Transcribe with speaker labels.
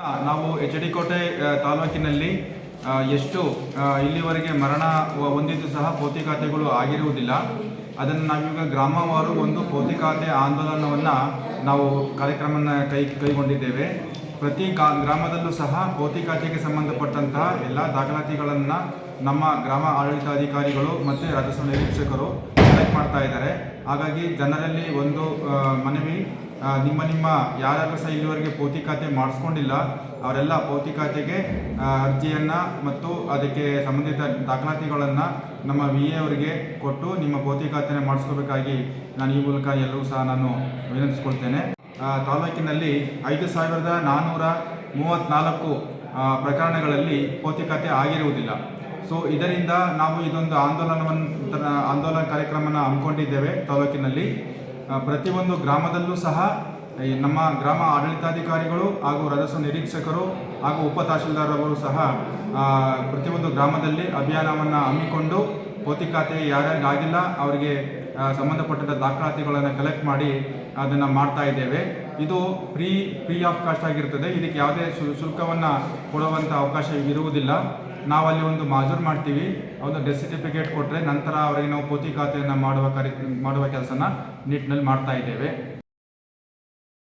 Speaker 1: ನಾವು H D ಕೋಟೆ ತಾಲೂಕಿನಲ್ಲಿ ಎಷ್ಟು ಇಲ್ಲಿವರೆಗೆ ಮರಣ ಹೊಂದಿದ್ದು ಸಹ ಪೌತಿಕಾತೆಗಳು ಆಗಿರುವುದಿಲ್ಲ. ಅದನ್ನು ನಾವೀಗ ಗ್ರಾಮವಾರು ಒಂದು ಪೌತಿಕಾತೆ ಆಂದೋಲನವನ್ನು ನಾವು ಕಾರ್ಯಕ್ರಮನ ಕೈ, ಕೈಗೊಂಡಿದ್ದೇವೆ. ಪ್ರತಿ ಗಾ ಗ್ರಾಮದಲ್ಲೂ ಸಹ ಪೌತಿಕಾತೆಗೆ ಸಂಬಂಧಪಟ್ಟಂತಹ ಎಲ್ಲ ದಾಖಲಾತಿಗಳನ್ನು ನಮ್ಮ ಗ್ರಾಮ ಆಡಳಿತಾಧಿಕಾರಿಗಳು ಮತ್ತು ರಾಜಸ್ವ ನಿರೀಕ್ಷಕರು ಕಲೆಕ್ಟ್ ಮಾಡ್ತಾ ಇದ್ದಾರೆ. ಹಾಗಾಗಿ ಜನರಲ್ಲಿ ಒಂದು ಮನವಿ ನಿಮ್ಮ ನಿಮ್ಮ ಯಾರಾದರೂ ಸಹ ಇಲ್ಲಿವರೆಗೆ ಪೌತಿಕಾತೆ ಮಾಡಿಸ್ಕೊಂಡಿಲ್ಲ, ಅವರೆಲ್ಲ ಪೌತಿಕಾತೆಗೆ ಖಾತೆಗೆ ಅರ್ಜಿಯನ್ನು ಮತ್ತು ಅದಕ್ಕೆ ಸಂಬಂಧಿತ ದಾಖಲಾತಿಗಳನ್ನು ನಮ್ಮ ವಿ ಎ ಅವರಿಗೆ ಕೊಟ್ಟು ನಿಮ್ಮ ಪೌತಿಕಾತೆನ ಮಾಡಿಸ್ಕೋಬೇಕಾಗಿ ನಾನು ಈ ಮೂಲಕ ಎಲ್ಲರೂ ಸಹ ನಾನು ವಿನಂತಿಸ್ಕೊಳ್ತೇನೆ. ತಾಲೂಕಿನಲ್ಲಿ ಐದು ಸಾವಿರದ ನಾನ್ನೂರ ಮೂವತ್ತ್ನಾಲ್ಕು ಪ್ರಕರಣಗಳಲ್ಲಿ ಪ್ರಕರಣಗಳಲ್ಲಿ ಪೌತಿಕಾತೆ ಆಗಿರುವುದಿಲ್ಲ. ಸೊ, ಇದರಿಂದ ನಾವು ಇದೊಂದು ಆಂದೋಲನವನ್ನು ಆಂದೋಲನ ಕಾರ್ಯಕ್ರಮನ ಹಮ್ಮಿಕೊಂಡಿದ್ದೇವೆ ತಾಲೂಕಿನಲ್ಲಿ. ಪ್ರತಿಯೊಂದು ಗ್ರಾಮದಲ್ಲೂ ಸಹ ನಮ್ಮ ಗ್ರಾಮ ಆಡಳಿತಾಧಿಕಾರಿಗಳು ಹಾಗೂ ರಜಸ್ವ ನಿರೀಕ್ಷಕರು ಹಾಗೂ ಉಪ ತಹಶೀಲ್ದಾರರವರು ಸಹ ಪ್ರತಿಯೊಂದು ಗ್ರಾಮದಲ್ಲಿ ಅಭಿಯಾನವನ್ನು ಹಮ್ಮಿಕೊಂಡು ಪೋತಿ ಖಾತೆ ಯಾರ್ಯಾರಿಗಾಗಿಲ್ಲ ಅವರಿಗೆ ಸಂಬಂಧಪಟ್ಟ ದಾಖಲಾತಿಗಳನ್ನು ಕಲೆಕ್ಟ್ ಮಾಡಿ ಅದನ್ನು ಮಾಡ್ತಾ ಇದ್ದೇವೆ. ಇದು ಫ್ರೀ ಫ್ರೀ ಆಫ್ ಕಾಸ್ಟ್ ಆಗಿರ್ತದೆ. ಇದಕ್ಕೆ ಯಾವುದೇ ಶುಲ್ಕವನ್ನು ಕೊಡುವಂಥ ಅವಕಾಶ ಇರುವುದಿಲ್ಲ. ನಾವು ಅಲ್ಲಿ ಒಂದು ಮಾಜೂರ್ ಮಾಡ್ತೀವಿ. ಒಂದು ಡೆತ್ ಸರ್ಟಿಫಿಕೇಟ್ ಕೊಟ್ಟರೆ ನಂತರ ಅವರಿಗೆ ನಾವು ಪೋತಿ ಖಾತೆಯನ್ನು ಮಾಡುವ ಕಾರ್ಯ, ಮಾಡುವ ಕೆಲಸನ ನಿಟ್ಟಿನಲ್ಲಿ ಮಾಡ್ತಾ ಇದ್ದೇವೆ.